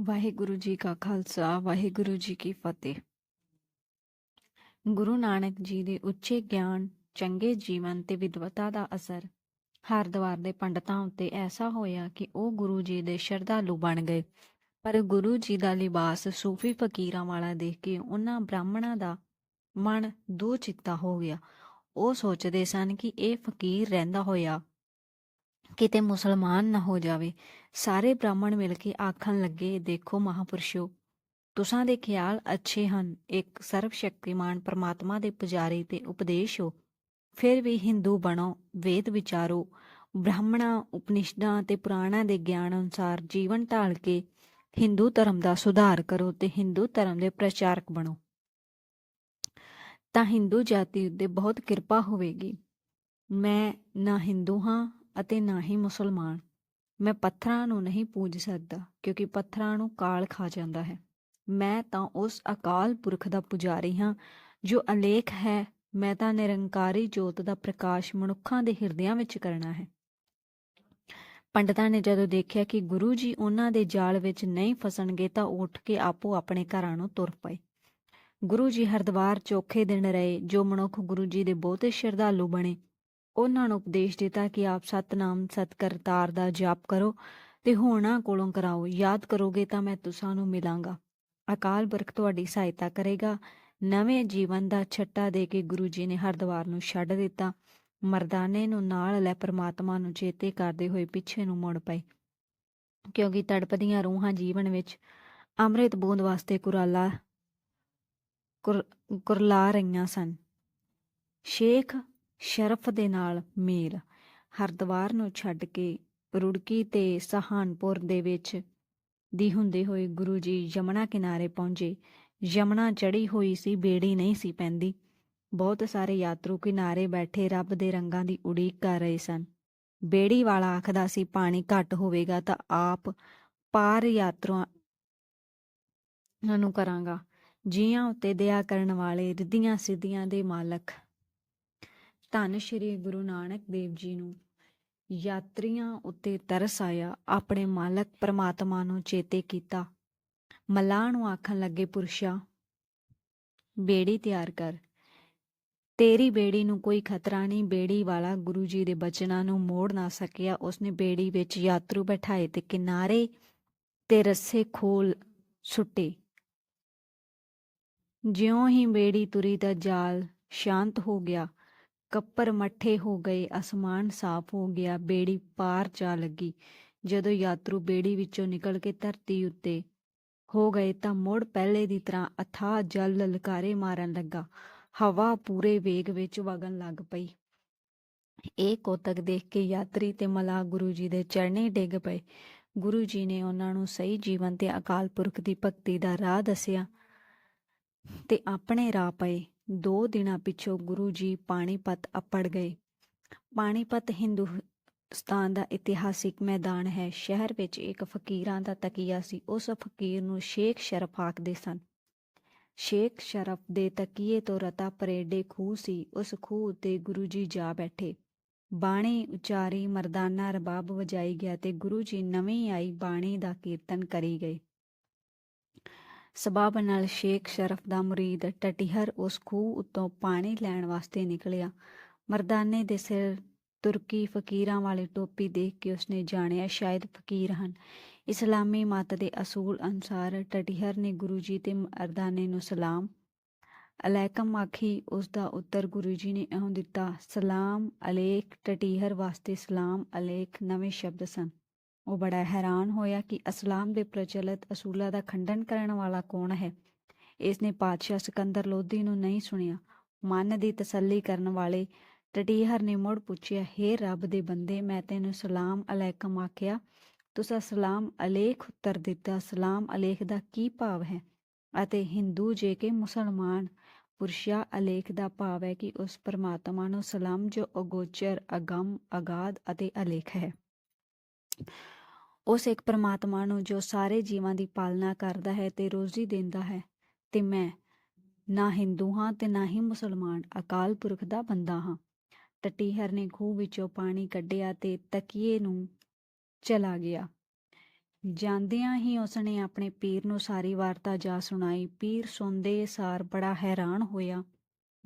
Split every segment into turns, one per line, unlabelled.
ਵਾਹਿਗੁਰੂ ਜੀ ਕਾ ਖਾਲਸਾ, ਵਾਹਿਗੁਰੂ ਜੀ ਕੀ ਫਤਿਹ। ਗੁਰੂ ਨਾਨਕ ਜੀ ਦੇ ਉੱਚੇ ਗਿਆਨ, ਚੰਗੇ ਜੀਵਨ ਤੇ ਵਿਦਵਤਾ ਦਾ ਅਸਰ ਹਰਦੁਆਰ ਦੇ ਪੰਡਤਾਂ ਉੱਤੇ ਐਸਾ ਹੋਇਆ ਕਿ ਉਹ ਗੁਰੂ ਜੀ ਦੇ ਸ਼ਰਧਾਲੂ ਬਣ ਗਏ। ਪਰ ਗੁਰੂ ਜੀ ਦਾ ਲਿਬਾਸ ਸੂਫੀ ਫਕੀਰਾਂ ਵਾਲਾ ਦੇਖ ਕੇ ਉਹਨਾਂ ਬ੍ਰਾਹਮਣਾਂ ਦਾ ਮਨ ਦੋ ਚਿੱਤਾ ਹੋ ਗਿਆ। ਉਹ ਸੋਚਦੇ ਸਨ ਕਿ ਇਹ ਫਕੀਰ ਰਹਿੰਦਾ ਹੋਇਆ ਕਿਤੇ ਮੁਸਲਮਾਨ ਨਾ ਹੋ ਜਾਵੇ। ਸਾਰੇ ਬ੍ਰਾਹਮਣ ਮਿਲ ਕੇ ਆਖਣ ਲੱਗੇ, ਦੇਖੋ ਮਹਾਪੁਰਸ਼ੋ, ਤੁਸਾਂ ਦੇ ਖਿਆਲ ਅੱਛੇ ਹਨ। ਇੱਕ ਸਰਵ ਸ਼ਕਤੀਮਾਨ ਪਰਮਾਤਮਾ ਦੇ ਪੁਜਾਰੀ ਤੇ ਉਪਦੇਸ਼ ਹੋ। ਫਿਰ ਵੀ ਹਿੰਦੂ ਬਣੋ, ਵੇਦ ਵਿਚਾਰੋ। ਬ੍ਰਾਹਮਣਾ, ਉਪਨਿਸ਼ਦਾਂ ਤੇ ਪੁਰਾਣਾਂ ਦੇ ਗਿਆਨ ਅਨੁਸਾਰ ਜੀਵਨ ਢਾਲ ਕੇ ਹਿੰਦੂ ਧਰਮ ਦਾ ਸੁਧਾਰ ਕਰੋ ਤੇ ਹਿੰਦੂ ਧਰਮ ਦੇ ਪ੍ਰਚਾਰਕ ਬਣੋ। ਤਾਂ ਹਿੰਦੂ ਜਾਤੀ ਉੱਤੇ ਬਹੁਤ ਕਿਰਪਾ ਹੋਵੇਗੀ। ਮੈਂ ਨਾ ਹਿੰਦੂ ਹਾਂ ਅਤੇ ਨਾ ਹੀ ਮੁਸਲਮਾਨ। ਮੈਂ ਪੱਥਰਾਂ ਨੂੰ ਨਹੀਂ ਪੂਜ ਸਕਦਾ, ਕਿਉਂਕਿ ਪੱਥਰਾਂ ਨੂੰ ਕਾਲ ਖਾ ਜਾਂਦਾ ਹੈ। ਮੈਂ ਤਾਂ ਉਸ ਅਕਾਲ ਪੁਰਖ ਦਾ ਪੁਜਾਰੀ ਹਾਂ, ਜੋ ਅਲੇਖ ਹੈ। ਮੈਂ ਤਾਂ ਨਿਰੰਕਾਰੀ ਜੋਤ ਦਾ ਪ੍ਰਕਾਸ਼ ਮਨੁੱਖਾਂ ਦੇ ਹਿਰਦਿਆਂ ਵਿੱਚ ਕਰਨਾ ਹੈ। ਪੰਡਤਾਂ ਨੇ ਜਦੋਂ ਦੇਖਿਆ ਕਿ ਗੁਰੂ ਜੀ ਉਹਨਾਂ ਦੇ ਜਾਲ ਵਿੱਚ ਨਹੀਂ ਫਸਣਗੇ, ਤਾਂ ਉਹ ਉੱਠ ਕੇ ਆਪੋ ਆਪਣੇ ਘਰਾਂ ਨੂੰ ਤੁਰ ਪਏ। ਗੁਰੂ ਜੀ ਹਰਦੁਆਰ ਚੌਥੇ ਦਿਨ ਰਹੇ, ਜੋ ਮਨੁੱਖ ਗੁਰੂ ਜੀ ਦੇ ਬਹੁਤੇ ਸ਼ਰਧਾਲੂ ਬਣੇ। ਉਹਨਾਂ ਨੂੰ ਉਪਦੇਸ਼ ਦਿੱਤਾ ਕਿ ਆਪ ਸਤਨਾਮ, ਸਤਕਰਤਾਰ ਦਾ ਜਾਪ ਕਰੋ ਤੇ ਹੋਣਾ ਕੋਲੋਂ ਕਰਾਓ। ਯਾਦ ਕਰੋਗੇ ਤਾਂ ਮੈਂ ਤੁਸਾਂ ਨੂੰ ਮਿਲਾਂਗਾ। ਅਕਾਲ ਪੁਰਖ ਤੁਹਾਡੀ ਸਹਾਇਤਾ ਕਰੇਗਾ। ਨਵੇਂ ਜੀਵਨ ਦਾ ਛੱਟਾ ਦੇ ਕੇ ਗੁਰੂ ਜੀ ਨੇ ਹਰਦੁਆਰ ਨੂੰ ਛੱਡ ਦਿੱਤਾ। ਮਰਦਾਨੇ ਨੂੰ ਨਾਲ ਲੈ ਪ੍ਰਮਾਤਮਾ ਨੂੰ ਚੇਤੇ ਕਰਦੇ ਹੋਏ ਪਿੱਛੇ ਨੂੰ ਮੁੜ ਪਏ। ਕਿਉਂਕਿ ਤੜਪਦੀਆਂ ਰੂਹਾਂ ਜੀਵਨ ਵਿੱਚ ਅੰਮ੍ਰਿਤ ਬੂੰਦ ਵਾਸਤੇ ਕੁਰਾਲਾ, ਕੁਰ- ਕੁਰਲਾ ਰਹੀਆਂ ਸਨ। ਸ਼ੇਖ ਸ਼ਰਫ ਦੇ ਨਾਲ ਮੇਲ। ਹਰਦੁਆਰ ਨੂੰ ਛੱਡ ਕੇ ਰੁੜਕੀ ਤੇ ਸਹਾਨਪੁਰ ਦੇ ਵਿੱਚ ਦੀ ਹੁੰਦੇ ਹੋਏ ਗੁਰੂ ਜੀ ਯਮਨਾ ਕਿਨਾਰੇ ਪਹੁੰਚੇ। ਯਮਨਾ ਚੜੀ ਹੋਈ ਸੀ, ਬੇੜੀ ਨਹੀਂ ਸੀ ਪੈਂਦੀ। ਬਹੁਤ ਸਾਰੇ ਯਾਤਰੂ ਕਿਨਾਰੇ ਬੈਠੇ ਰੱਬ ਦੇ ਰੰਗਾਂ ਦੀ ਉਡੀਕ ਕਰ ਰਹੇ ਸਨ। ਬੇੜੀ ਵਾਲਾ ਆਖਦਾ ਸੀ, ਪਾਣੀ ਘੱਟ ਹੋਵੇਗਾ ਤਾਂ ਆਪ ਪਾਰ ਯਾਤਰਾ ਨੂੰ ਕਰਾਂਗਾ। ਜੀਆਂ ਉੱਤੇ ਦਇਆ ਕਰਨ ਵਾਲੇ ਰਿੱਧੀਆਂ ਸਿੱਧੀਆਂ ਦੇ ਮਾਲਕ ਧੰਨ ਸ਼੍ਰੀ ਗੁਰੂ ਨਾਨਕ ਦੇਵ ਜੀ ਨੂੰ ਯਾਤਰੀਆਂ ਉੱਤੇ ਤਰਸ ਆਇਆ, ਆਪਣੇ ਮਾਲਕ ਪ੍ਰਮਾਤਮਾ ਨੂੰ ਚੇਤੇ ਕੀਤਾ। ਮਲਾਹ ਨੂੰ ਆਖਣ ਲੱਗੇ, ਪੁਰਸ਼ਾ, ਬੇੜੀ ਤਿਆਰ ਕਰ। ਤੇਰੀ ਬੇੜੀ ਨੂੰ ਕੋਈ ਖਤਰਾ ਨਹੀਂ, ਬੇੜੀ ਵਾਲਾ ਗੁਰੂ ਜੀ ਦੇ ਬਚਨਾਂ ਨੂੰ ਮੋੜ ਨਾ ਸਕਿਆ। ਉਸਨੇ ਬੇੜੀ ਵਿੱਚ ਯਾਤਰੂ ਬਿਠਾਏ ਤੇ ਕਿਨਾਰੇ ਤੇ ਰੱਸੇ ਖੋਲ ਸੁੱਟੇ। ਜਿਉਂ ਹੀ ਬੇੜੀ ਤੁਰੀ ਤਾਂ ਜਾਲ ਸ਼ਾਂਤ ਹੋ ਗਿਆ। ਕੱਪਰ ਮੱਠੇ ਹੋ ਗਏ, ਅਸਮਾਨ ਸਾਫ਼ ਹੋ ਗਿਆ, ਬੇੜੀ ਪਾਰ ਜਾ ਲੱਗੀ। ਜਦੋਂ ਯਾਤਰੂ ਬੇੜੀ ਵਿੱਚੋਂ ਨਿਕਲ ਕੇ ਧਰਤੀ ਉੱਤੇ ਹੋ ਗਏ ਤਾਂ ਮੁੜ ਪਹਿਲੇ ਦੀ ਤਰ੍ਹਾਂ ਅਥਾਹ ਜਲ ਲਲਕਾਰੇ ਮਾਰਨ ਲੱਗਾ। ਹਵਾ ਪੂਰੇ ਵੇਗ ਵਿੱਚ ਵਗਣ ਲੱਗ ਪਈ। ਇਹ ਕੋਤਕ ਦੇਖ ਕੇ ਯਾਤਰੀ ਤੇ ਮਲਾ ਗੁਰੂ ਜੀ ਦੇ ਚਰਨੇ ਡਿੱਗ ਪਏ। ਗੁਰੂ ਜੀ ਨੇ ਉਹਨਾਂ ਨੂੰ ਸਹੀ ਜੀਵਨ ਤੇ ਅਕਾਲ ਪੁਰਖ ਦੀ ਭਗਤੀ ਦਾ ਰਾਹ ਦੱਸਿਆ ਤੇ ਆਪਣੇ ਰਾਹ ਪਏ। ਦੋ ਦਿਨਾਂ ਪਿੱਛੋਂ ਗੁਰੂ ਜੀ ਪਾਣੀਪਤ ਅੱਪੜ ਗਏ। ਪਾਣੀਪਤ ਹਿੰਦੁਸਤਾਨ ਦਾ ਇਤਿਹਾਸਿਕ ਮੈਦਾਨ ਹੈ। ਸ਼ਹਿਰ ਵਿੱਚ ਇੱਕ ਫਕੀਰਾਂ ਦਾ ਤਕੀਆ ਸੀ। ਉਸ ਫਕੀਰ ਨੂੰ ਸ਼ੇਖ ਸ਼ਰਫ ਆਖਦੇ ਸਨ। ਸ਼ੇਖ ਸ਼ਰਫ ਦੇ ਤਕੀਏ ਤੋਂ ਰਤਾ ਪਰੇਡੇ ਖੂਹ ਸੀ। ਉਸ ਖੂਹ ਉੱਤੇ ਗੁਰੂ ਜੀ ਜਾ ਬੈਠੇ। ਬਾਣੀ ਉਚਾਰੀ ਮਰਦਾਨਾ ਰਬਾਬ ਵਜਾਈ ਗਿਆ ਤੇ ਗੁਰੂ ਜੀ ਨਵੀਂ ਆਈ ਬਾਣੀ ਦਾ ਕੀਰਤਨ ਕਰੀ ਗਏ। ਸਬਾਬ ਨਾਲ ਸ਼ੇਖ ਸ਼ਰਫ ਦਾ ਮੁਰੀਦ ਟਟਿਹਰ ਉਸ ਖੂਹ ਉੱਤੋਂ ਪਾਣੀ ਲੈਣ ਵਾਸਤੇ ਨਿਕਲਿਆ। ਮਰਦਾਨੇ ਦੇ ਸਿਰ ਤੁਰਕੀ ਫਕੀਰਾਂ ਵਾਲੀ ਟੋਪੀ ਦੇਖ ਕੇ ਉਸਨੇ ਜਾਣਿਆ ਸ਼ਾਇਦ ਫਕੀਰ ਹਨ। ਇਸਲਾਮੀ ਮਤ ਦੇ ਅਸੂਲ ਅਨੁਸਾਰ ਟਟਿਹਰ ਨੇ ਗੁਰੂ ਜੀ ਤੇ ਮਰਦਾਨੇ ਨੂੰ ਸਲਾਮ ਅਲੈਕਮ ਆਖੀ, ਉਸ ਦਾ ਉੱਤਰ ਗੁਰੂ ਜੀ ਨੇ ਇਉਂ ਦਿੱਤਾ, ਸਲਾਮ ਅਲੇਖ ਟਟਿਹਰ ਵਾਸਤੇ ਸਲਾਮ ਅਲੇਖ ਨਵੇਂ ਸ਼ਬਦ ਸਨ। ਉਹ ਬੜਾ ਹੈਰਾਨ ਹੋਇਆ ਕਿ ਅਸਲਾਮ ਦੇ ਪ੍ਰਚਲਿਤ ਅਸੂਲਾਂ ਦਾ ਖੰਡਨ ਕਰਨ ਵਾਲਾ ਕੌਣ ਹੈ। ਇਸ ਨੇ ਪਾਤਸ਼ਾਹ ਸਿਕੰਦਰ ਲੋਧੀ ਨੂੰ ਨਹੀਂ ਸੁਣਿਆ। ਮਨ ਦੀ ਤਸੱਲੀ ਕਰਨ ਵਾਲੇ ਟਟੀਹਰ ਨੇ ਮੁੜ ਪੁੱਛਿਆ, ਹੇ ਰੱਬ ਦੇ ਬੰਦੇ, ਮੈਂ ਤੈਨੂੰ ਸਲਾਮ ਅਲੈਕਮ ਆਖਿਆ, ਤੁਸੀਂ ਸਲਾਮ ਅਲੇਖ ਉੱਤਰ ਦਿੱਤਾ। ਸਲਾਮ ਅਲੇਖ ਦਾ ਕੀ ਭਾਵ ਹੈ? ਅਤੇ ਹਿੰਦੂ ਜੇ ਕਿ ਮੁਸਲਮਾਨ ਪੁਰਸ਼ਾ ਅਲੇਖ ਦਾ ਭਾਵ ਹੈ ਕਿ ਉਸ ਪਰਮਾਤਮਾ ਨੂੰ ਸਲਾਮ ਜੋ ਅਗੋਚਰ, ਅਗੰਮ, ਅਗਾਧ ਅਤੇ ਅਲੇਖ ਹੈ। ਉਸ ਇੱਕ ਪ੍ਰਮਾਤਮਾ ਨੂੰ ਜੋ ਸਾਰੇ ਜੀਵਾਂ ਦੀ ਪਾਲਣਾ ਕਰਦਾ ਹੈ ਤੇ ਰੋਜ਼ੀ ਦਿੰਦਾ ਹੈ, ਤੇ ਮੈਂ ਨਾ ਹਿੰਦੂ ਹਾਂ ਤੇ ਨਾ ਹੀ ਮੁਸਲਮਾਨ, ਅਕਾਲ ਪੁਰਖ ਦਾ ਬੰਦਾ ਹਾਂ। ਟਟੀਹਰ ਨੇ ਖੂਹ ਵਿੱਚੋਂ ਪਾਣੀ ਕੱਢਿਆ ਤੇ ਤਕੀਏ ਨੂੰ ਚਲਾ ਗਿਆ। ਜਾਂਦਿਆਂ ਹੀ ਉਸਨੇ ਆਪਣੇ ਪੀਰ ਨੂੰ ਸਾਰੀ ਵਾਰਤਾ ਜਾ ਸੁਣਾਈ। ਪੀਰ ਸੁਣਦੇ ਸਾਰ ਬੜਾ ਹੈਰਾਨ ਹੋਇਆ।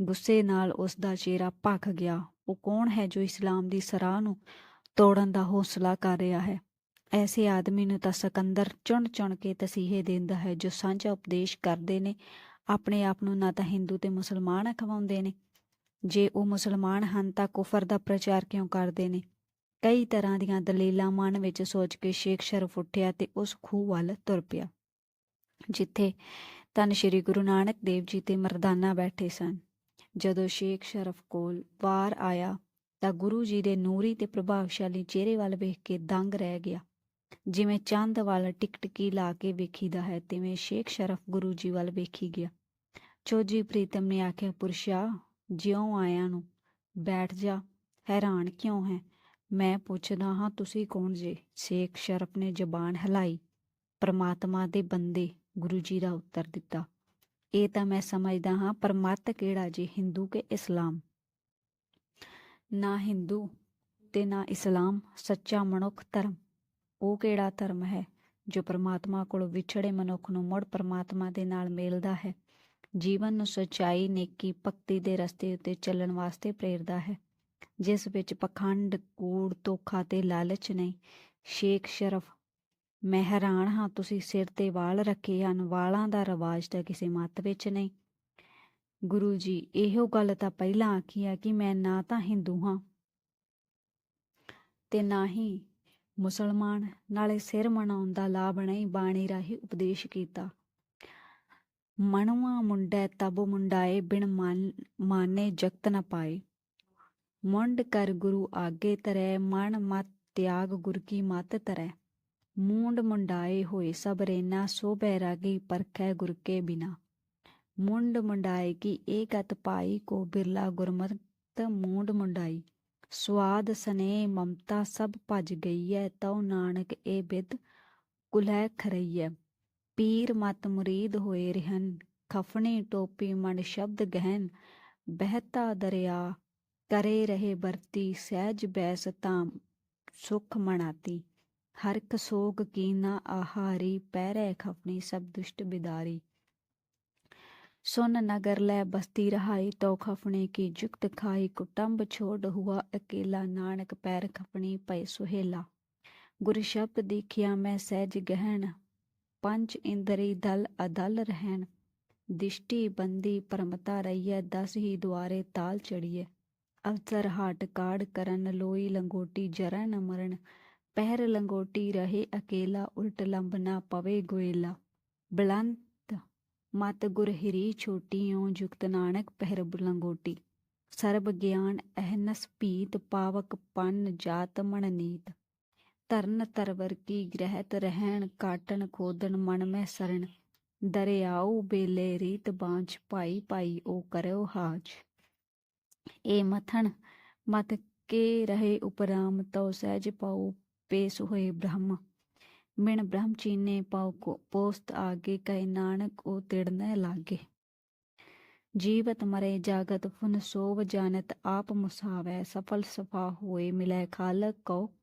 ਗੁੱਸੇ ਨਾਲ ਉਸ ਦਾ ਚਿਹਰਾ ਭਖ ਗਿਆ। ਉਹ ਕੌਣ ਹੈ ਜੋ ਇਸਲਾਮ ਦੀ ਸਰਾਹ ਨੂੰ ਤੋੜਨ ਦਾ ਹੌਸਲਾ ਕਰ ਰਿਹਾ ਹੈ। ਐਸੇ ਆਦਮੀ ਨੂੰ ਤਾਂ ਸਕੰਦਰ ਚੁਣ ਚੁਣ ਕੇ ਤਸੀਹੇ ਦਿੰਦਾ ਹੈ ਜੋ ਸਾਂਝਾ ਉਪਦੇਸ਼ ਕਰਦੇ ਨੇ। ਆਪਣੇ ਆਪ ਨੂੰ ਨਾ ਤਾਂ ਹਿੰਦੂ ਤੇ ਮੁਸਲਮਾਨ ਅਖਵਾਉਂਦੇ ਨੇ। ਜੇ ਉਹ ਮੁਸਲਮਾਨ ਹਨ ਤਾਂ ਕੁਫਰ ਦਾ ਪ੍ਰਚਾਰ ਕਿਉਂ ਕਰਦੇ ਨੇ? ਕਈ ਤਰ੍ਹਾਂ ਦੀਆਂ ਦਲੀਲਾਂ ਮਨ ਵਿੱਚ ਸੋਚ ਕੇ ਸ਼ੇਖ ਸ਼ਰਫ ਉੱਠਿਆ ਤੇ ਉਸ ਖੂਹ ਵੱਲ ਤੁਰ ਪਿਆ। ਜਿੱਥੇ ਤਨ ਸ੍ਰੀ ਗੁਰੂ ਨਾਨਕ ਦੇਵ ਜੀ ਤੇ ਮਰਦਾਨਾ ਬੈਠੇ ਸਨ। ਜਦੋਂ ਸ਼ੇਖ ਸ਼ਰਫ ਕੋਲ ਵਾਰ ਆਇਆ ਤਾਂ ਗੁਰੂ ਜੀ ਦੇ ਨੂਰੀ ਤੇ ਪ੍ਰਭਾਵਸ਼ਾਲੀ ਚਿਹਰੇ ਵੱਲ ਵੇਖ ਕੇ ਦੰਗ ਰਹਿ ਗਿਆ। ਜਿਵੇਂ ਚੰਦ ਵੱਲ ਟਿਕਟਕੀ ਲਾ ਕੇ ਵੇਖੀਦਾ ਹੈ, ਤਿਵੇਂ ਸ਼ੇਖ ਸ਼ਰਫ ਗੁਰੂ ਜੀ ਵੱਲ ਵੇਖੀ ਗਿਆ। ਚੋਜੀ ਪ੍ਰੀਤਮ ਨੇ ਆਖਿਆ ਪੁਰਸ਼ਾ ਜਿਉਂ ਆਇਆ ਨੂੰ ਬੈਠ ਜਾ, ਹੈਰਾਨ ਕਿਉਂ ਹੈ? ਮੈਂ ਪੁੱਛਦਾ ਹਾਂ, ਤੁਸੀਂ ਕੌਣ ਜੇ? ਸ਼ੇਖ ਸ਼ਰਫ ਨੇ ਜ਼ਬਾਨ ਹਿਲਾਈ। ਪਰਮਾਤਮਾ ਦੇ ਬੰਦੇ, ਗੁਰੂ ਜੀ ਦਾ ਉੱਤਰ ਦਿੱਤਾ। ਇਹ ਤਾਂ ਮੈਂ ਸਮਝਦਾ ਹਾਂ ਪਰਮਤ ਕਿਹੜਾ ਜੀ, ਹਿੰਦੂ ਕੇ ਇਸਲਾਮ? ਨਾ ਹਿੰਦੂ ਤੇ ਨਾ ਇਸਲਾਮ ਸੱਚਾ ਮਨੁੱਖ ਧਰਮ। ਉਹ ਕਿਹੜਾ ਧਰਮ ਹੈ ਜੋ ਪਰਮਾਤਮਾ ਕੋਲ ਵਿਛੜੇ ਮਨੁੱਖ ਨੂੰ ਮੁੜ ਪਰਮਾਤਮਾ ਦੇ ਨਾਲ ਮੇਲਦਾ ਹੈ? ਜੀਵਨ ਨੂੰ ਸਚਾਈ, ਨੇਕੀ, ਭਗਤੀ ਦੇ ਰਸਤੇ ਉੱਤੇ ਚੱਲਣ ਵਾਸਤੇ ਪ੍ਰੇਰਦਾ ਹੈ। ਜਿਸ ਵਿੱਚ ਪਖੰਡ, ਕੂੜ, ਧੋਖਾ ਤੇ ਲਾਲਚ ਨਹੀਂ। ਸ਼ੇਖ ਸ਼ਰਫ, ਮੈਂ ਹੈਰਾਨ ਹਾਂ, ਤੁਸੀਂ ਸਿਰ ਤੇ ਵਾਲ ਰੱਖੇ ਹਨ। ਵਾਲਾਂ ਦਾ ਰਿਵਾਜ ਤਾਂ ਕਿਸੇ ਮੱਤ ਵਿੱਚ ਨਹੀਂ। ਗੁਰੂ ਜੀ, ਇਹੋ ਗੱਲ ਤਾਂ ਪਹਿਲਾਂ ਆਖੀ ਹੈ ਕਿ ਮੈਂ ਨਾ ਤਾਂ ਹਿੰਦੂ ਹਾਂ ਤੇ ਨਾ ਹੀ ਮੁਸਲਮਾਨ। ਨਾਲੇ ਸਿਰ ਮਨਾਉਣ ਦਾ ਲਾਭ ਨਹੀਂ, ਬਾਣੀ ਰਾਹੀਂ ਉਪਦੇਸ਼ ਕੀਤਾ। ਮਨਵਾ ਮੁੰਡਾ, ਤਬ ਮੁੰਡਾਏ, ਬਿਨ ਮਨ, ਮਾਨੇ ਜਗਤ ਨ ਪਾਏ। ਮੁੰਡ ਕਰ ਗੁਰੂ ਆਗੇ ਤਰੈ ਮਨ ਮਤ ਤਿਆਗ ਗੁਰ ਕੀ ਮਤ ਤਰੈ। ਮੂੰਡ ਮੁੰਡਾਏ ਹੋਏ ਸਭ ਰੇਨਾ ਸੋ ਬੈਰਾਗੀ ਪਰਖੈ ਗੁਰ ਕੇ ਬਿਨਾ। ਮੁੰਡ ਮੁੰਡਾਏ ਕੀ ਇਹ ਗਤ ਪਾਈ ਕੋ ਬਿਰਲਾ ਗੁਰਮਤ ਮੂੰਡ ਮੁੰਡਾਈ। ਸਵਾਦ ਸਨੇ ਮਮਤਾ ਸਭ ਭਜ ਗਈ ਐ ਤਉ ਨਾਨਕ ਇਹ ਬਿਦ ਕੁਲੈ ਖਰਈਐ। ਪੀਰ ਮਤ ਮੁਰੀਦ ਹੋਏ ਰਹਿਨ ਖਫਣੀ ਟੋਪੀ ਮਨ ਸ਼ਬਦ ਗਹਿਨ ਬਹਿਤਾ ਦਰਿਆ, ਕਰੇ ਰਹੇ ਵਰਤੀ, ਸਹਿਜ ਬੈਸ ਤਾਂ ਸੁਖ ਮਣਾਤੀ ਹਰਕ ਸੋਗ ਕੀਨਾ ਆਹਾਰੀ, ਪਹਿਰੇ ਖਫਣੀ ਸਭ ਦੁਸ਼ਟ ਬਿਦਾਰੀ। ਸੁਨ ਨਗਰ ਲੈ ਬਸਤੀ ਰਹਾਈ ਤੋ ਖਫਣੇ ਕੀ ਜੁਗਤ ਖਾਈ ਕੁਟੰਬ ਛੋੜ ਹੁਆ ਅਕੇਲਾ, ਨਾਨਕ ਪੈਰ ਖਪਣੀ ਪਏ ਸੁਹੇਲਾ। ਗੁਰ ਸ਼ਬਦ ਦੇਖਿਆ ਮੈਂ ਸਹਿਜ ਗਹਿਣ, ਪੰਜ ਇੰਦਰੀ ਦਲ ਅਦਲ ਰਹਿਣ। ਦਿਸ਼ਟੀ ਬੰਦੀ ਪਰਮਤਾ ਰਹੀਐ, ਦਸ ਹੀ ਦੁਆਰੇ ਤਾਲ ਚੜੀਐ ਅਵਸਰ ਹਾਟ ਕਾੜ ਕਰਨ, ਲੋਈ ਲੰਗੋਟੀ ਜਰਨ ਮਰਨ। ਪਹਿਰ ਲੰਗੋਟੀ ਰਹੇ ਅਕੇਲਾ, ਉਲਟ ਲੰਬ ਨਾ ਪਵੇ ਗੋਇਲਾ ਬਲੰਤ ਮਤ ਗੁਰ ਹਿਰੀ ਛੋਟੀਓ ਜੁਗਤ ਨਾਨਕ ਪਹਿਰ ਲੰਗੋਟੀ। ਸਰਬ ਗਿਆਨ ਅਹਨਸ ਭੀਤ ਪਾਵਕ ਪੰਨ ਜਾਤ ਮਣ ਨੀਤ। ਤਰਨ ਤਰਵਰ ਕੀ ਗ੍ਰਹਿਤ ਰਹਿਣ ਕਾਟਣ ਖੋਦਣ ਮਨ ਮੈਂ ਸਰਣ ਦਰਿਆਉ ਬੇਲੇ ਰੀਤ ਬਾਂਝ ਭਾਈ ਭਾਈ ਉਹ ਕਰਿਓ ਹਾਜ। ਏ ਮਥਣ ਮਤ ਕੇ ਰਹੇ ਉਪਰਾਮ ਤਉ ਸਹਿਜ ਪਾਉ ਪੇਸ ਹੋਏ ਬ੍ਰਹਮ। ਮਿਣ ਬ੍ਰਹਮ ਚੀਨੇ ਪਾਉ ਕੋ ਪੋਸਤ ਆਗੇ ਕੈ ਨਾਨਕ ਉਹ ਤਿੜਨੇ ਲਾਗੇ। ਜੀਵਤ ਮਰੇ ਜਾਗਤ ਫੁਨ ਸੋਵ ਜਾਣਤ ਆਪ ਮੁਸਾਵੈ ਸਫਲ ਸਫਾ ਹੋਏ ਮਿਲੈ ਖਾਲਕ ਕੋ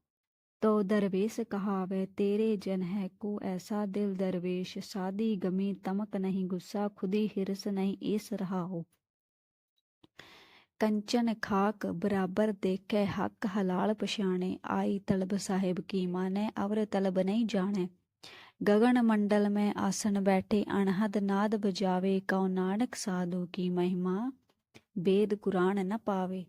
ਤੋ ਦਰਵੇਸ਼ ਕਹਾਵੇ ਤੇਰੇ ਜਨ ਹੈ ਕੋ ਐਸਾ ਦਿਲ ਦਰਵੇਸ਼ ਸਾਦੀ ਗਮੀ ਤਮਕ ਨਹੀਂ ਗੁੱਸਾ ਖੁਦੀ ਹਿਰਸ ਨਹੀਂ ਇਸ ਰਹਾਓ ਕੰਚਨ ਖਾਕ ਬਰਾਬਰ ਦੇਖੈ ਹੱਕ ਹਲਾਲ ਪਛਾਣੇ, ਆਈ ਤਲਬ ਸਾਹਿਬ ਕੀ ਮਾਨੇ, ਅਵਰ ਤਲਬ ਨਹੀਂ ਜਾਣੇ। ਗਗਨ ਮੰਡਲ ਮੈਂ ਆਸਨ ਬੈਠੇ, ਅਣਹਦ ਨਾਦ ਬਜਾਵੇ, ਕਉ ਨਾਨਕ ਸਾਧੂ ਕੀ ਮਹਿਮਾ ਬੇਦ ਕੁਰਾਨ ਨਾ ਪਾਵੇ।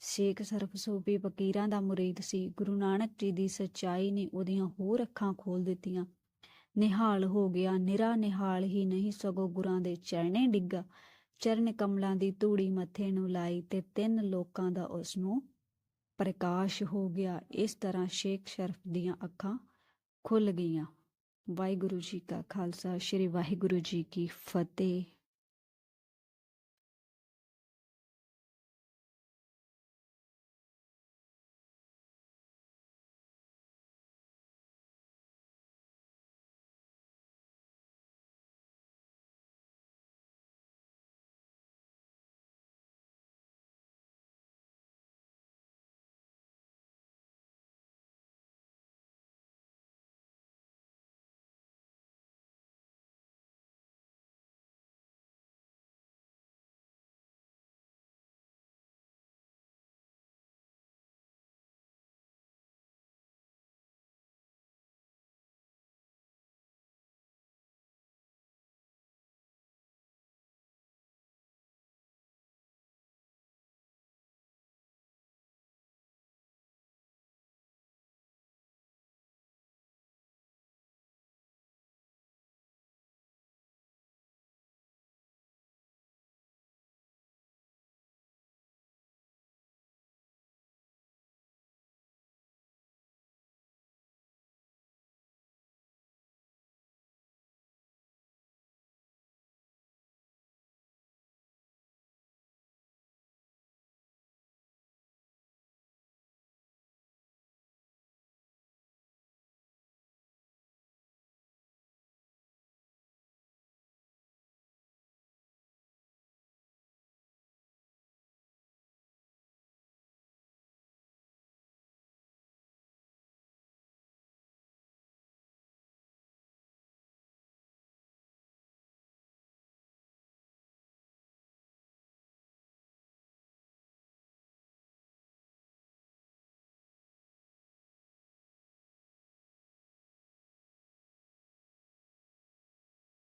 ਸ਼ੇਖ ਸਰਫਸੂਬੀ ਫਕੀਰਾਂ ਦਾ murid ਸੀ, ਗੁਰੂ ਨਾਨਕ ਜੀ ਦੀ ਸਚਾਈ ਨੇ ਉਹਦੀਆਂ ਹੋਰ ਅੱਖਾਂ ਖੋਲ ਦਿੱਤੀਆਂ। ਨਿਹਾਲ ਹੋ ਗਿਆ, ਨਿਰਾ ਨਿਹਾਲ ਹੀ ਨਹੀਂ ਸਗੋ ਗੁਰਾਂ ਦੇ ਚਰਣੇ ਡਿੱਗਾ। ਚਰਨ ਕਮਲਾਂ ਦੀ ਧੂੜੀ ਮੱਥੇ ਨੂੰ ਲਾਈ ਤੇ ਤਿੰਨ ਲੋਕਾਂ ਦਾ ਉਸ ਨੂੰ ਪ੍ਰਕਾਸ਼ ਹੋ ਗਿਆ। ਇਸ ਤਰ੍ਹਾਂ ਸ਼ੇਖ ਸ਼ਰਫ ਦੀਆਂ ਅੱਖਾਂ ਖੁੱਲ ਗਈਆਂ। ਵਾਹਿਗੁਰੂ ਜੀ ਕਾ ਖਾਲਸਾ, ਸ੍ਰੀ ਵਾਹਿਗੁਰੂ ਜੀ ਕੀ ਫਤਿਹ।